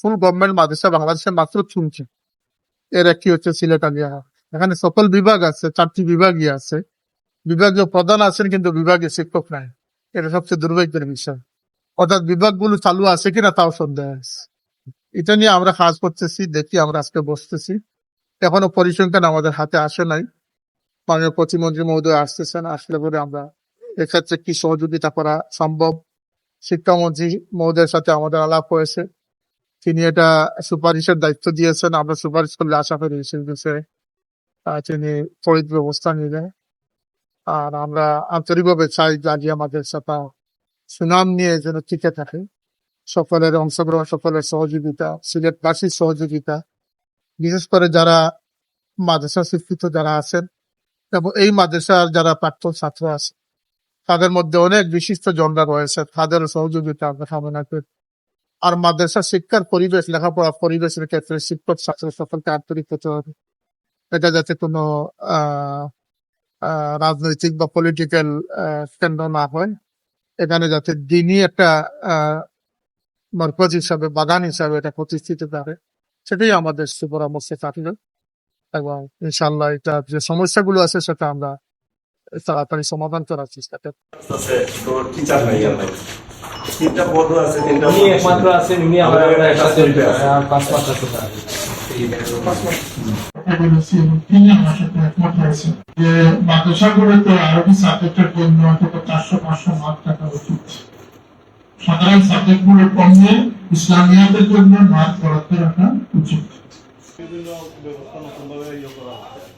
ফুল government মাদ্রাসা বাংলাদেশে মাত্র শুনছে এর একটি হচ্ছে সিলেট আলিয়া এখানে সকল বিভাগ আছে, চারটি বিভাগই আছে। বিভাগীয় প্রধান আছেন কিন্তু বিভাগীয় শিক্ষক নাই। এটা সবচেয়ে দুর্ভাগ্যের বিষয়। অর্থাৎ বিভাগগুলো চালু আছে কিনা তাও সন্দেহ আছে। এটা নিয়ে আমরা কাজ করতেছি, দেখি আমরা আজকে বসতেছি। এখনও পরিসংখ্যান আমাদের হাতে আসে নাই। মাননীয় প্রতিমন্ত্রী মহোদয় আসতেছেন, আসলে পরে আমরা এক্ষেত্রে কি সহযোগিতা করা সম্ভব? শিক্ষামন্ত্রী মহোদয়ের সাথে আমাদের আলাপ হয়েছে। তিনি এটা সুপারিশের দায়িত্ব দিয়েছেন, আমরা সুপারিশ করলে আশা করি তিনি তড়িৎ ব্যবস্থা নিবেন আর আমরা আন্তরিকভাবে চাই যে আমাদের সাথে সুনাম নিয়ে যেন টিকে থাকে। সকলের অংশগ্রহণ, সকলের সহযোগিতা, সিলেটবাসীর সহযোগিতা বিশেষ করে যারা মাদ্রাসা শিক্ষিত যারা আছেন এবং এই মাদ্রাসার যারা প্রাক্তন ছাত্র আছে, তাদের মধ্যে অনেক বিশিষ্ট জনরা রয়েছে, তাদের সহযোগিতা আমরা কামনা করি। আর মাদ্রাসা শিক্ষার পরিবেশ লেখাপড়া পরিবেশের ক্ষেত্রে শিক্ষক ছাত্র সকলকে আন্তরিক হতে হবে এটা যাতে কোনো রাজনৈতিক বা পলিটিক্যাল কেন্দ্র না হয়, এখানে যাতে দিনই একটা মরকজ হিসাবে, বাগান হিসাবে এটা প্রতিষ্ঠিত থাকে। সেটাই আমাদের সুপরামর্শে থাকবে এবং ইনশাল্লাহ এটা যে সমস্যাগুলো আছে সেটা আমরা তাড়াতাড়ি সমাধান করার চেষ্টা করব। আছে তো টিচার নাই আর নাই? তিনটা পদ আছে তিনটা একমাত্র আছেন উনি আমরা আমরা একসাথে আহ, পাঁচ পাঁচ আছে। বলেছি এবং তিনি আমার সাথে একমত হয়েছে যে মাদ্রাসাগুলোতে আরবি সাবজেক্টের জন্য অন্তত চারশো পাঁচশো মার্ক থাকা উচিত সাধারণ সাবজেক্টগুলোর কমে ইসলামিয়াতের জন্য মাঠ বরাদ্দ রাখা উচিত। বিভিন্ন ব্যবস্থা নতুনভাবে ইয়ে করা হচ্ছে।